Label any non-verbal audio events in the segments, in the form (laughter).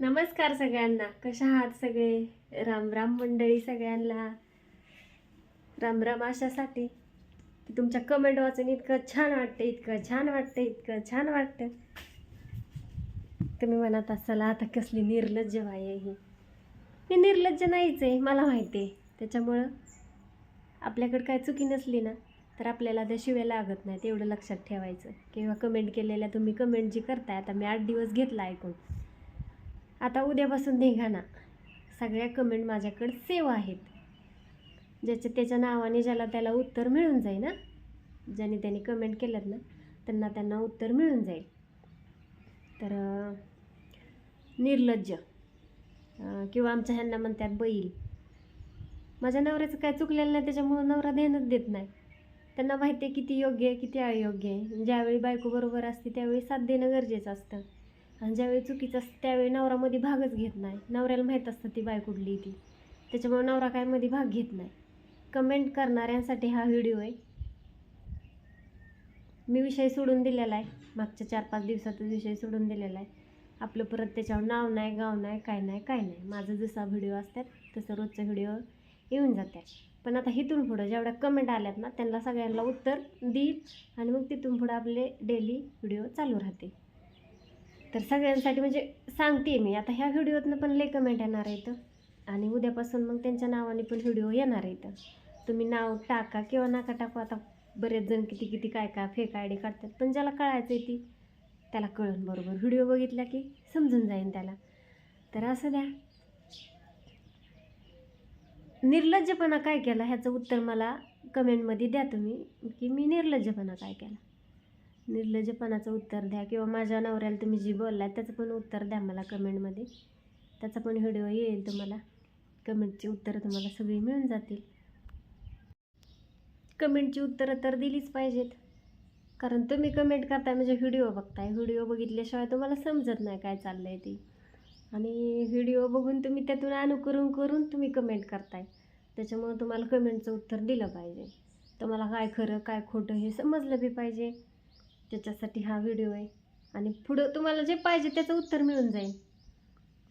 नमस्कार सगळ्यांना. कशा आहात सगळे? राम राम मंडळी सगळ्यांना. राम राम अशासाठी की तुमच्या कमेंट वाचून इतकं छान वाटतं इतकं छान वाटतं इतकं छान वाटतं. तुम्ही म्हणत असाल आता कसली निर्लज्ज बाई आहे ही. मी निर्लज्ज नाहीच आहे मला माहिती आहे. त्याच्यामुळं आपल्याकडे काय चुकी नसली ना तर आपल्याला त्या शिव्या लागत नाहीत एवढं लक्षात ठेवायचं. किंवा कमेंट केलेल्या तुम्ही कमेंट जी करताय आता मी आठ दिवस घेतला ऐकून. आता उद्यापासून निघा ना. सगळ्या कमेंट माझ्याकडे सेव आहेत. ज्याच्या त्याच्या नावाने ज्याला त्याला उत्तर मिळून जाईल ना. ज्याने त्याने कमेंट केलं ना त्यांना त्यांना उत्तर मिळून जाईल. तर निर्लज्ज किंवा आमच्या ह्यांना म्हणतात बैल. माझ्या नवऱ्याचं काय चुकलेलं नाही त्याच्यामुळं नवरा ध्यानच देत नाही. त्यांना माहिती आहे किती योग्य आहे किती अयोग्य आहे. ज्यावेळी बायको बरोबर असते त्यावेळी साथ देणं गरजेचं असतं. आणि ज्यावेळी चुकीचं असतं त्यावेळी नवरामध्ये भागच घेत नाही. नवऱ्याला माहीत असतं ती बाय कुठली ती. त्याच्यामुळे नवरा काय मध्ये भाग घेत नाही. कमेंट करणाऱ्यांसाठी हा व्हिडिओ आहे. मी विषय सोडून दिलेला आहे. मागच्या चार पाच दिवसातच विषय सोडून दिलेला आहे. आपलं परत त्याच्यावर नाव नाही गाव नाही काय नाही काय नाही. माझं जसा व्हिडिओ असतात तसं रोजचं व्हिडिओ येऊन जातात. पण आता इथून पुढं जेवढ्या कमेंट आल्यात ना त्यांना सगळ्यांना उत्तर देईल आणि मग तिथून पुढं आपले डेली व्हिडिओ चालू राहते तर सगळ्यांसाठी म्हणजे सांगते मी. आता ह्या व्हिडिओतनं पण लय कमेंट येणार आहेत. आणि उद्यापासून मग त्यांच्या नावाने पण व्हिडिओ येणार आहेत. तुम्ही नाव टाका किंवा नाका टाकू. आता बरेच जण किती किती काय काय फेक आय डी काढतात. पण ज्याला कळायचं आहे ती त्याला कळून बरोबर. व्हिडिओ बघितला की समजून जाईन त्याला. तर असं द्या. निर्लज्जपणा काय केला? ह्याचं उत्तर मला कमेंटमध्ये द्या तुम्ही की मी निर्लज्जपणा काय केला? निर्लज्जपणाचं उत्तर द्या किंवा माझ्या नवऱ्याला तुम्ही जी बोललात त्याचं पण उत्तर द्या मला कमेंटमध्ये. त्याचा पण व्हिडिओ येईल तुम्हाला. कमेंटची उत्तरं तुम्हाला सगळी मिळून जातील. कमेंटची उत्तरं तर दिलीच पाहिजेत. कारण तुम्ही कमेंट करताय म्हणजे व्हिडिओ बघताय. व्हिडिओ बघितल्याशिवाय तुम्हाला समजत नाही काय चाललं आहे ते. आणि व्हिडिओ बघून तुम्ही त्यातून अनुकरण करून तुम्ही कमेंट करताय. त्याच्यामुळं तुम्हाला कमेंटचं उत्तर दिलं पाहिजे. तुम्हाला काय खरं काय खोटं हे समजलं बी पाहिजे. त्याच्यासाठी हा व्हिडिओ आहे. आणि पुढं तुम्हाला जे पाहिजे त्याचं उत्तर मिळून जाईल.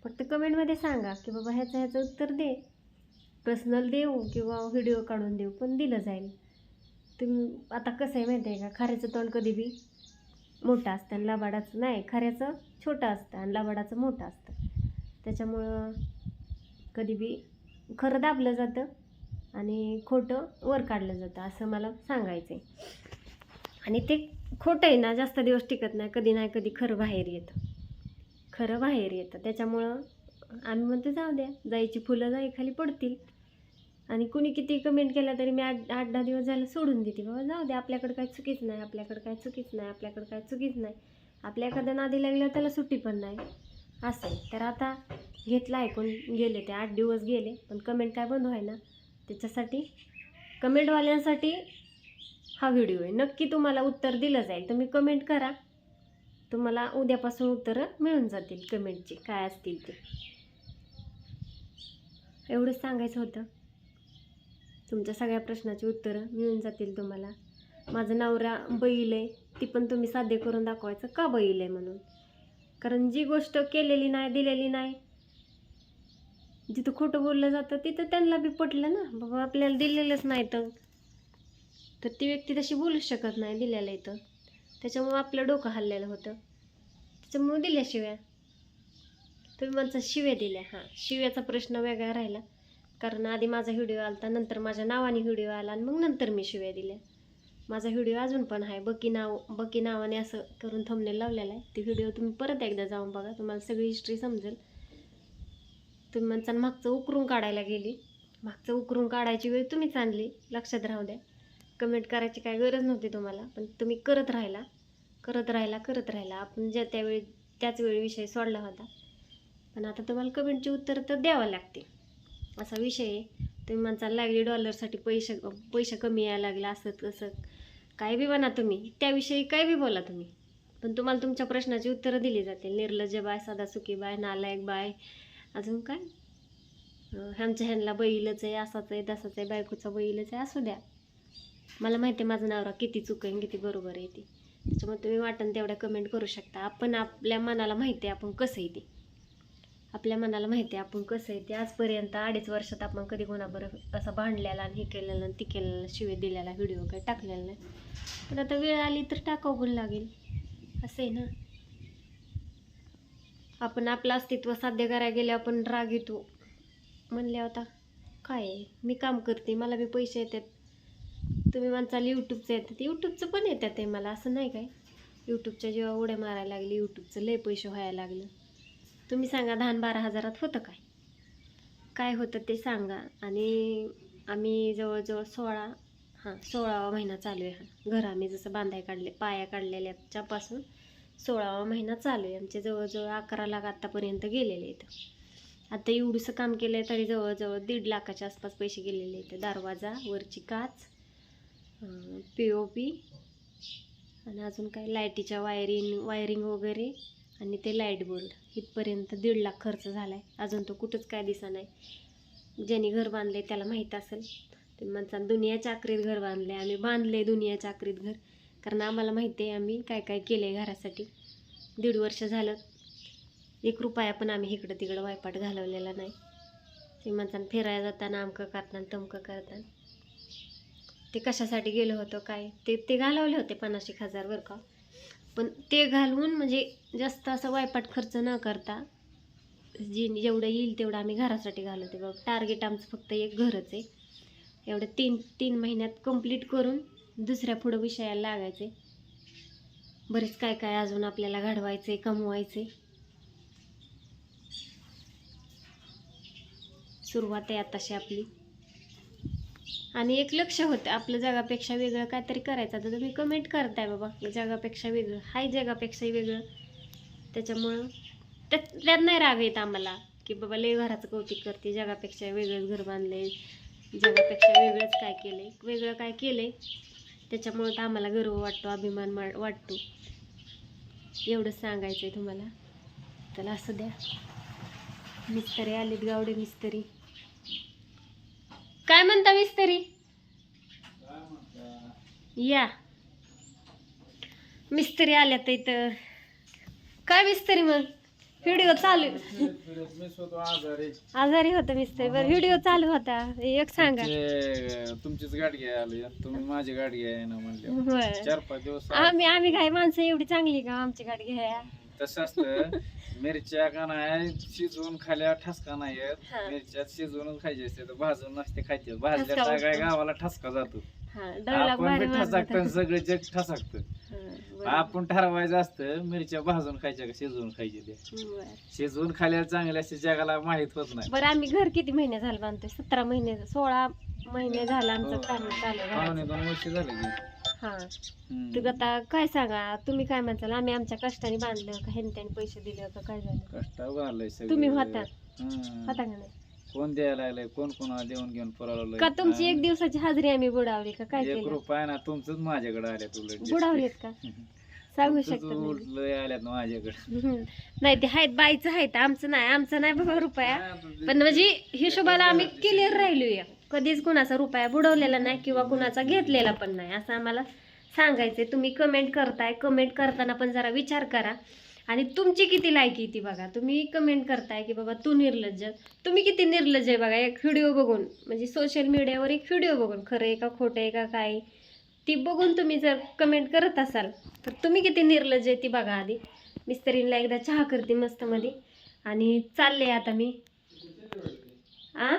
फक्त कमेंटमध्ये सांगा की बाबा ह्याचं ह्याचं उत्तर दे. पर्सनल देऊ किंवा व्हिडिओ काढून देऊ पण दिलं जाईल. तुम्ही आता कसं आहे माहिती आहे का? खाऱ्याचं तोंड कधी बी मोठं असतं आणि लाबाडाचं नाही खाऱ्याचं छोटं असतं आणि लाबाडाचं मोठं असतं. त्याच्यामुळं कधी बी खरं दाबलं जातं आणि खोटं वर काढलं जातं असं मला सांगायचं आहे आणि ते खोटं आहे ना जास्त दिवस टिकत नाही कधी नाही कधी खरं बाहेर येतं. खरं बाहेर येतं. त्याच्यामुळं आम्ही म्हणतो जाऊ द्या जायची फुलं जाई खाली पडतील. आणि कुणी किती कमेंट केला तरी मी आठ आठ दहा दिवस झालं सोडून देते. बाबा जाऊ द्या आपल्याकडं काय चुकीच नाही आपल्याकडं काय चुकीच नाही आपल्याकडं काय चुकीच नाही. आपल्या एखाद्या नादी लागल्यावर त्याला सुट्टी पण नाही. असं तर आता घेतलं ऐकून गेले ते आठ दिवस गेले पण कमेंट काय बंद व्हायना. त्याच्यासाठी कमेंटवाल्यांसाठी हा व्हिडिओ आहे. नक्की तुम्हाला उत्तर दिलं जाईल. तुम्ही कमेंट करा. तुम्हाला उद्यापासून उत्तरं मिळून जातील कमेंटची काय असतील ते. एवढंच सांगायचं होतं. तुमच्या सगळ्या प्रश्नाची उत्तरं मिळून जातील तुम्हाला. माझं नवरा बैल आहे. ती पण तुम्ही साध्य करून दाखवायचं का बैल आहे म्हणून? कारण जी गोष्ट केलेली नाही दिलेली नाही जिथं खोटं बोललं जातं तिथं त्यांना बी पटलं ना. बाबा आपल्याला दिलेलंच नाही तर. तर ती व्यक्ती तशी बोलूच शकत नाही दिल्याला इथं. त्याच्यामुळं आपलं डोकं हल्लेलं होतं. त्याच्यामुळं दिल्या शिव्या तुम्ही म्हणता शिव्या दिल्या. हां शिव्याचा प्रश्न वेगळा राहिला. कारण आधी माझा व्हिडिओ आला नंतर माझ्या नावाने व्हिडिओ आला आणि मग नंतर मी शिव्या दिल्या. माझा व्हिडिओ अजून पण आहे. बकी नाव बकी नावाने असं करून थंबनेल लावलेला आहे. ती व्हिडिओ तुम्ही परत एकदा जाऊन बघा. तुम्हाला सगळी हिस्ट्री समजेल. तुम्ही म्हणसान मागचं उकरून काढायला गेली. मागचं उकरून काढायची वेळ तुम्हीच आणली. लक्षात राहू द्या. कमेंट करायची काय गरज नव्हती तुम्हाला पण तुम्ही करत राहिला करत राहिला करत राहिला. आपण ज्या त्यावेळी त्याच वेळी विषय सोडला होता. पण आता तुम्हाला कमेंटची उत्तर तर द्यावं लागते असा विषय आहे. तुम्ही म्हणता लागली डॉलरसाठी पैसे पैसे कमी यायला लागला असं तसं. काय बी म्हणा तुम्ही त्याविषयी काय बी बोला तुम्ही. पण तुम्हाला तुमच्या प्रश्नाची उत्तरं दिली जातील. निर्लज्ज बाय सदासुखी बाय नालायक बाय. अजून काय? आमच्या ह्यांच्या ह्यांना बैलच आहे असाच आहे तसाच आहे बायकोचा बैलच आहे असू द्या. मला माहिती आहे माझं नवरा किती चुक आहे किती बरोबर आहे ती. त्याच्यामुळे तुम्ही वाटण तेवढ्या कमेंट करू शकता. आपण आपल्या मनाला माहिती आहे आपण कसं आहे ते. आपल्या मनाला माहिती आहे आपण कसं आहे ते. आजपर्यंत अडीच वर्षात आपण कधी कोणाबरोबर असं भांडलेला आणि हे केलेलं आणि ती केलेलं शिवे दिलेला व्हिडिओ काही टाकलेला नाही. पण आता वेळ आली तर टाकावं पण लागेल. असं आहे ना? आपण आपलं अस्तित्व साध्य करायला गेले आपण राग येतो. म्हणल्या होता काय आहे? मी काम करते मला बी पैसे येतात. तुम्ही म्हणताल यूट्यूबचं येतात यूट्यूबचं पण येतात ते मला असं नाही काय? यूट्यूबच्या जेव्हा उड्या मारायला लागली यूट्यूबचं लय पैसे व्हायला लागलं. तुम्ही सांगा दहा बारा हजारात होतं काय? काय होतं ते सांगा. आणि आम्ही जवळजवळ सोळा हां सोळावा महिना चालू आहे हा. घर आम्ही जसं बांधाय काढले पाया काढलेल्याच्यापासून सोळावा महिना चालू आहे. आमचे जवळजवळ अकरा लाख आत्तापर्यंत गेलेले आहेत. आता एवढंसं काम केलं आहे तरी जवळजवळ दीड लाखाच्या आसपास पैसे गेलेले आहेत. दरवाजा वरची काच पी ओ पी आणि अजून काय लाईटीच्या वायरिंग वायरिंग वगैरे आणि ते लाइट बोर्ड. इथपर्यंत दीड लाख खर्च झाला आहे अजून तो कुठंच काय दिसा नाही. ज्यांनी घर बांधले त्याला माहीत असेल. ते म्हणता दुनिया चाकरीत घर बांधले आम्ही बांधले दुनिया चाकरीत घर. कारण आम्हाला माहिती आहे आम्ही काय काय केलं आहे घरासाठी. दीड वर्ष झालं. एक रुपया पण आम्ही इकडं तिकडं वायपाट घालवलेला नाही. ते म्हणतात फिरायला जाताना आमकं करताना तमकं करताना. ते कशासाठी गेलो होतो काय? ते ते घालवले होते पन्नास एक हजार बरं का. पण ते घालवून म्हणजे जास्त असं वायपाट खर्च न करता जी जेवढं येईल तेवढं आम्ही घरासाठी घालवते बघ. टार्गेट आमचं फक्त एक घरच आहे. एवढं तीन तीन महिन्यात कंप्लीट करून दुसऱ्या पुढं विषयाला लागायचे बरेच काय काय अजून आपल्याला घडवायचे कमवायचे सुरुवात आहे आताशी आपली. आणि एक लक्ष होतं आपलं जगापेक्षा वेगळं काहीतरी करायचं. तर तुम्ही कमेंट करताय बाबा की जगापेक्षा वेगळं हाय जगापेक्षाही वेगळं. त्याच्यामुळं त्यात त्यात नाही राग येत आम्हाला की बाबा लय घराचं कौतिक करते जगापेक्षा वेगळंच घर बांधले जगापेक्षा वेगळंच काय केलंय वेगळं काय केलंय. त्याच्यामुळं तर आम्हाला गर्व वाटतो अभिमान मा- वाटतो. एवढंच सांगायचं आहे तुम्हाला. त्याला असं द्या. मिस्तरी आलेत गावडे मिस्तरी. काय म्हणता मिस्तरी या. मिस्त्री आल्या तर. इथं काय मिस्त्री मग? व्हिडिओ चालू. आजारी होता मिस्त्री बरं व्हिडिओ चालू होता. एक सांगा. तुमचीच गाडी घ्यायला आली तुम्ही माझी गाडी घ्याय ना म्हणले होय. चार पाच दिवस आम्ही आम्ही काय माणसं एवढी चांगली का आमची गाडी घ्या तसं असतं मिरच्या का नाही शिजवून खाल्या ठसका नाही येत हा. मिरच्या शिजवून खायचे असते तर भाजून नसते खायचे भाजल्या ठसका तर काय बसतो. गावाला ठसका जातो हा डायलॉग आपण भारी बी. सगळं जग ठसकतं हा, बरं. आपण ठरवायचं असतं मिरच्या भाजून खायच्या का शिजवून खायचे ते बरं. शिजवून खाल्यावर चांगल्या असे जगाला माहीत होत नाही बरं आम्ही घर किती महिने झालं बांधतोय सतरा महिने सोळा महिने झालं आमचं हो. काम चालू आहे. दोन वर्ष झाले की हा. तुम्ही आता काय सांगा? तुम्ही काय म्हणताल आम्ही आमच्या कष्टाने बांधलं का? ह्याने त्याने पैसे दिले का? काय झालं? कष्टावर आलंय सगळं. तुम्ही होता. होता का नाही? कोण द्यायला लागलंय? कोण कोणाला देऊन घेऊन पळवलंय का तुमची एक दिवसाची हाजरी आम्ही बुडावली का? काय एक केलं? रुपया ना तुमचंच माझ्याकडे आल्यात उलट बुडावलीत का? (laughs) सांगू शकता लय आल्यात माझ्याकडे. हम्म. नाही ते आहेत बाईचं आहेत. आमचं नाही. आमचं नाही बाबा रुपया. पण म्हणजे हिशोबाला आम्ही (laughs) क्लिअर राहिलोय. कधीच कुणाचा रुपया बुडवलेला नाही किंवा कुणाचा घेतलेला पण नाही. असं आम्हाला सांगायचं तुम्ही कमेंट करताय. कमेंट करताना पण जरा विचार करा. आणि तुमची किती लायकी ती बघा. तुम्ही कमेंट करताय की बाबा तू निर्लज्ज. तुम्ही किती निर्लज्ज आहे बघा. एक व्हिडिओ बघून. म्हणजे सोशल मीडियावर एक व्हिडिओ बघून. खरं आहे का खोटं आहे का काय ती बघून तुम्ही जर कमेंट करत असाल तर तुम्ही किती निर्लज्ज आहे ती बघा आधी. मिस्तरींना एकदा चहा करते मस्त मध्ये आणि चालले आता मी. आ?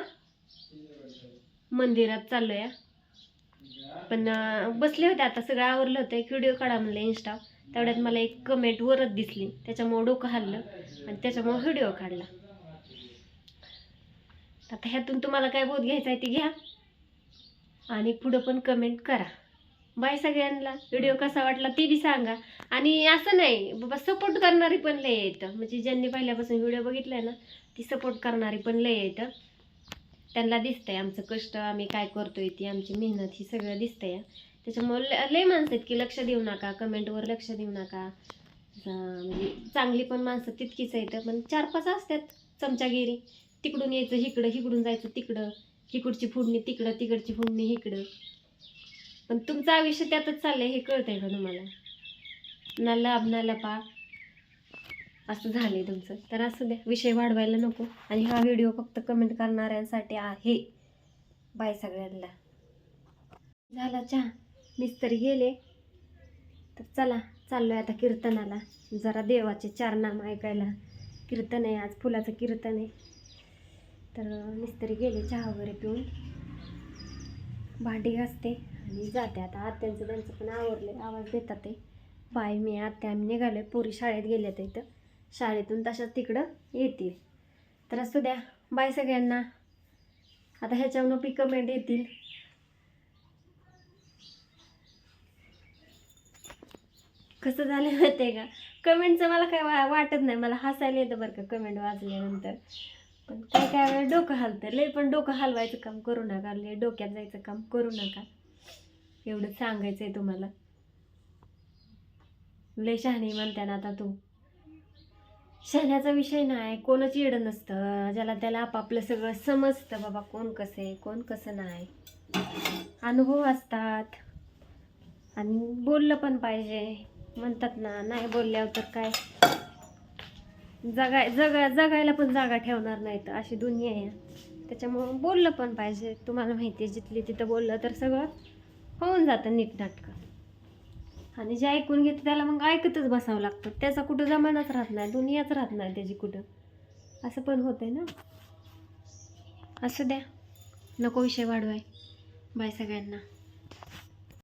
मंदिरात चालूया पण बसले होते आता सगळं आवरलं होतं. एक व्हिडिओ काढा म्हणलं इन्स्टा तेवढ्यात मला एक कमेंट वरच दिसली. त्याच्यामुळं डोकं हल्लं आणि त्याच्यामुळं व्हिडिओ काढला. आता ह्यातून तुम्हाला काय बोध घ्यायचा आहे ते घ्या. आणि पुढं पण कमेंट करा. बाय सगळ्यांना. व्हिडिओ कसा वाटला ते बी सांगा. आणि असं नाही बाबा सपोर्ट करणारी पण लय येतं म्हणजे ज्यांनी पहिल्यापासून व्हिडिओ बघितलाय ना ती सपोर्ट करणारी पण लय येतं त्यांना दिसतंय. आमचं कष्ट आम्ही काय करतोय ती आमची मेहनत ही सगळं दिसतंय. त्याच्यामुळे ल- लय माणसं आहेत की लक्ष देऊ नका कमेंटवर लक्ष देऊ नका. म्हणजे चांगली पण माणसं तितकीच आहेत पण चार पाच असतात चमचागिरी तिकडून यायचं इकडं इकडून जायचं तिकडं. इकडची फोडणी तिकडं तिकडची फोडणी इकडं पण तुमचं आयुष्य त्यातच चाललंय हे कळतंय का तुम्हाला? ना लाभ ना लपा असं झालं आहे तुमचं. तर असू द्या विषय वाढवायला नको. आणि हा व्हिडिओ फक्त कमेंट करणाऱ्यांसाठी आहे. बाय सगळ्यांना. झाला चहा. मिस्त्री गेले. तर चला चाललोय आता कीर्तनाला. जरा देवाचे चार नाम ऐकायला. कीर्तन आहे आज फुलाचं कीर्तन आहे. तर मिस्त्री गेले चहा वगैरे पिऊन. भांडी घासते आणि जाते. आता आत्यांचं त्यांचं पण आवरले आवाज देतात ते. बाय मी आत्या आम्ही निघाले पोरी शाळेत गेल्या तर इथं. शाळेतून तशाच तिकडं येतील. तर असू द्या. बाय सगळ्यांना. आता ह्याच्यावरून पी कमेंट येतील. कसं झालं माहिती आहे का? कमेंटचं मला काय वा वाटत नाही. मला हसायला येतं बरं का कमेंट वाचल्यानंतर पण काय काय वेळा डोकं हलतं. लय पण डोकं हलवायचं काम करू नका. लय डोक्यात जायचं काम करू नका. एवढं सांगायचं आहे तुम्हाला. लय शहाणी म्हणते ना आता तू. शहाण्याचा विषय नाही कोणाची येडं नसतं ज्याला त्याला आपापलं सगळं समजतं बाबा कोण कसं आहे कोण कसं नाही. अनुभव असतात. आणि बोललं पण पाहिजे. म्हणतात ना नाही बोलल्यावर तर काय? जगाय जगा जगायला पण जागा ठेवणार नाहीत अशी दुनिया आहे. त्याच्यामुळं बोललं पण पाहिजे. तुम्हाला माहिती आहे जिथली तिथं बोललं तर सगळं होऊन जातं नीटनाटकं आणि जे ऐकून घेतं त्याला मग ऐकतच बसावं लागतं. त्याचा कुठं जमानाच राहत नाही दुनियाच राहत नाही त्याची कुठं. असं पण होतंय ना. असं द्या. नको विषय वाढवाय. बाय सगळ्यांना.